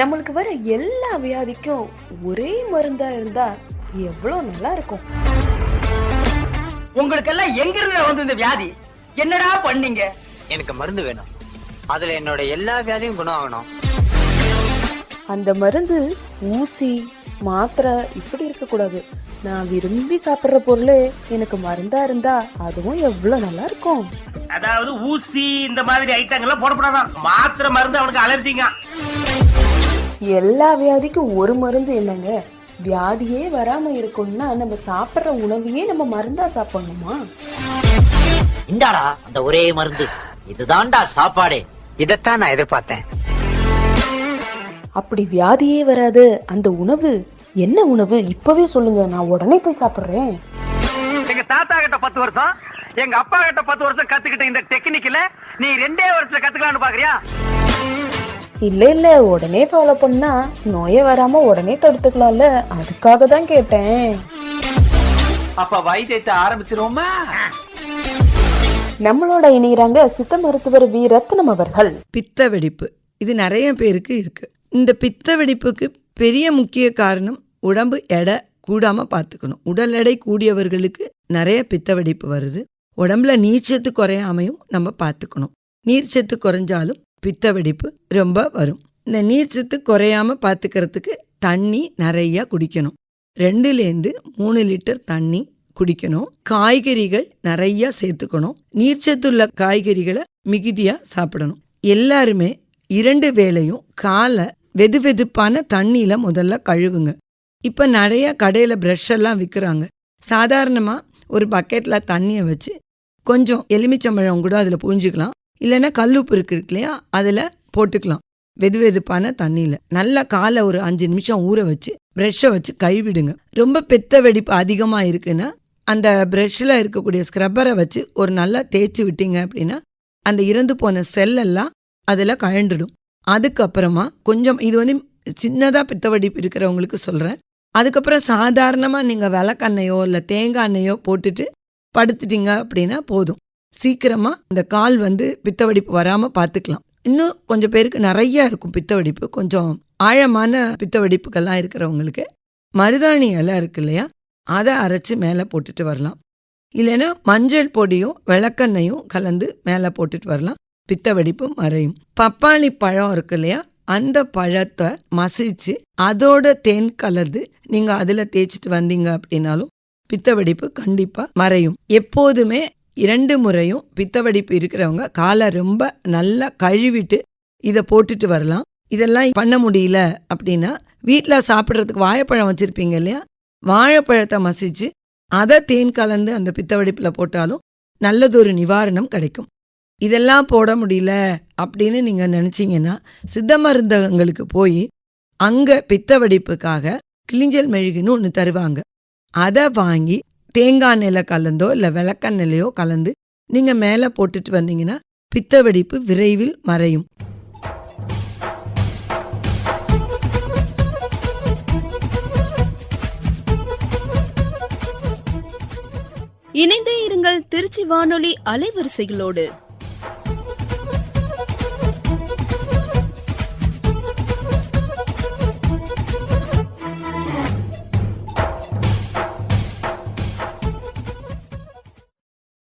நம்மளுக்கு வர எல்லா வியாதிக்கும் ஒரே மருந்தா இருந்தா எவ்வளவு நல்லா இருக்கும். உங்களுக்கெல்லாம் எங்க இருந்து வந்து இந்த வியாதி? என்னடா பண்ணீங்க? எனக்கு மருந்து வேணும். அதுல என்னோட எல்லா வியாதியும் குணம் ஆகணும் அந்த மருந்து ஊசி மாத்திரை இப்படி இருக்க கூடாது. நான் விரும்பி சாப்பிடுற பொருளே எனக்கு மருந்தா இருந்தா அதுவும் எவ்வளவு நல்லா இருக்கும். அதாவது ஊசி இந்த மாதிரி ஐட்டங்கள்லாம் போடக்கூடாதான். மாத்திரை மருந்து அவனுக்கு அலர்ஜிங்க எல்லா வியாதிக்கும் ஒரு மருந்து என்னங்க? வியாதியே வராம இருக்கும்னா நம்ம சாப்பிடுற உணவையே நம்ம மருந்தா சாப்பிடணுமா? இந்தாடா அந்த ஒரே மருந்து. இதுதான்டா சாப்பாடே. இதைத்தான் நான் எதிர்பார்த்தேன். அப்படி வியாதியே வராது. அந்த உணவு என்ன உணவு? இப்பவே சொல்லுங்க நான் உடனே போய் சாப்பிடுறேன். எங்க தாத்தா கிட்ட பத்து வருஷம் எங்க அப்பா கிட்ட பத்து வருஷம் கத்துக்கிட்ட இந்த டெக்னிக்ல நீ ரெண்டே வருஷத்துல கத்துக்கலாம்னு பாக்குறியா? இல்ல இல்ல உடனே ஃபாலோ பண்ணா நோயே வராம உடனே தடுத்துக்கலாம்ல. அதுக்காக தான் கேட்டேன். அப்ப வைத்தியத்தை ஆரம்பிச்சிருவோமா? நம்மளோட இணைகிறாங்க சித்த மருத்துவர் வி ரத்னம் அவர்கள். பித்த வெடிப்பு இது நிறைய பேருக்கு இருக்கு. இந்த பித்த வெடிப்புக்கு பெரிய முக்கிய காரணம் உடம்பு எடை கூடாம பார்த்துக்கணும். உடல் எடை கூடியவர்களுக்கு நிறைய பித்த வெடிப்பு வருது. உடம்புல நீர்ச்சத்து குறையாமையும் நம்ம பார்த்துக்கணும். நீர்ச்சத்து குறைஞ்சாலும் பித்த வெடிப்பு ரொம்ப வரும். இந்த நீர்ச்சத்து குறையாம பார்த்துக்கிறதுக்கு தண்ணி நிறைய குடிக்கணும். ரெண்டுலேருந்து மூணு லிட்டர் தண்ணி குடிக்கணும். காய்கறிகள் நிறைய சேர்த்துக்கணும். நீர்ச்சத்துள்ள காய்கறிகளை மிகுதியா சாப்பிடணும். எல்லாருமே இரண்டு வேளையும் காலை வெது வெதுப்பான தண்ணியில முதல்ல கழுவுங்க. இப்ப நிறைய கடையில ப்ரஷ் எல்லாம் விற்கிறாங்க சாதாரணமா ஒரு பக்கெட்ல தண்ணியை வச்சு கொஞ்சம் எலுமிச்சம்பழம் கூட அதில் பூஞ்சிக்கலாம் இல்லைன்னா கல்லுப்பு இருக்கு இருக்கு இல்லையா அதில் போட்டுக்கலாம். வெது வெதுப்பான தண்ணியில். நல்லா காலை ஒரு அஞ்சு நிமிஷம் ஊற வச்சு ப்ரெஷ்ஷை வச்சு கைவிடுங்க ரொம்ப பெத்த வெடிப்பு அதிகமாக இருக்குன்னா அந்த ப்ரெஷ்ஷில் இருக்கக்கூடிய ஸ்க்ரப்பரை வச்சு ஒரு நல்லா தேய்ச்சி விட்டீங்க அப்படின்னா அந்த இறந்து போன செல்லெல்லாம் அதில் கழண்டுடும். அதுக்கப்புறமா கொஞ்சம் இது வந்து சின்னதாக பித்த வெடிப்பு இருக்கிறவங்களுக்கு சொல்கிறேன் அதுக்கப்புறம் சாதாரணமாக நீங்கள் விளக்கெண்ணையோ இல்லை தேங்காய் எண்ணெயோ போட்டுட்டு படுத்துட்டீங்க அப்படின்னா போதும். சீக்கிரமாக இந்த கால் வந்து பித்த வெடிப்பு வராமல் பார்த்துக்கலாம். இன்னும் கொஞ்சம் பேருக்கு நிறைய இருக்கும் பித்த வெடிப்பு கொஞ்சம் ஆழமான பித்த வெடிப்புகள்லாம் இருக்கிறவங்களுக்கு. மருதாணி இலை இருக்கு இல்லையா? அதை அரைச்சி மேலே போட்டுட்டு வரலாம். இல்லைன்னா மஞ்சள் பொடியும் விளக்கெண்ணையும் கலந்து மேலே போட்டுட்டு வரலாம். பித்த வெடிப்பு மறையும். பப்பாளி பழம் இருக்கு இல்லையா? அந்த பழத்தை மசிச்சு அதோட தேன் கலந்து நீங்க அதுல தேய்ச்சிட்டு வந்தீங்க அப்படின்னாலும் பித்த வெடிப்பு கண்டிப்பா மறையும். எப்போதுமே இரண்டு முறையும் பித்தவடிப்பு இருக்கிறவங்க காலை ரொம்ப நல்லா கழுவிட்டு இதை போட்டுட்டு வரலாம். இதெல்லாம் பண்ண முடியல அப்படின்னா வீட்டில் சாப்பிட்றதுக்கு வாழைப்பழம் வச்சிருப்பீங்க இல்லையா? வாழைப்பழத்தை மசிச்சு அதை தேன் கலந்து அந்த பித்தவடிப்பில் போட்டாலும் நல்லதொரு நிவாரணம் கிடைக்கும். இதெல்லாம் போட முடியல அப்படின்னு நீங்கள் நினச்சிங்கன்னா சித்த மருந்தகங்களுக்கு போய் அங்கே பித்த வெடிப்புக்காக கிளிஞ்சல் மெழுகுன்னு ஒன்று தருவாங்க. அதை வாங்கி தேங்காய் நிலை கலந்தோ இல்லை விளக்கெண்ணெயிலையோ கலந்து நீங்கள் மேலே போட்டுட்டு வந்தீங்கன்னா பித்த வெடிப்பு விரைவில் மறையும். இணைந்தே இருங்கள் திருச்சி வானொலி அலைவரிசைகளோடு.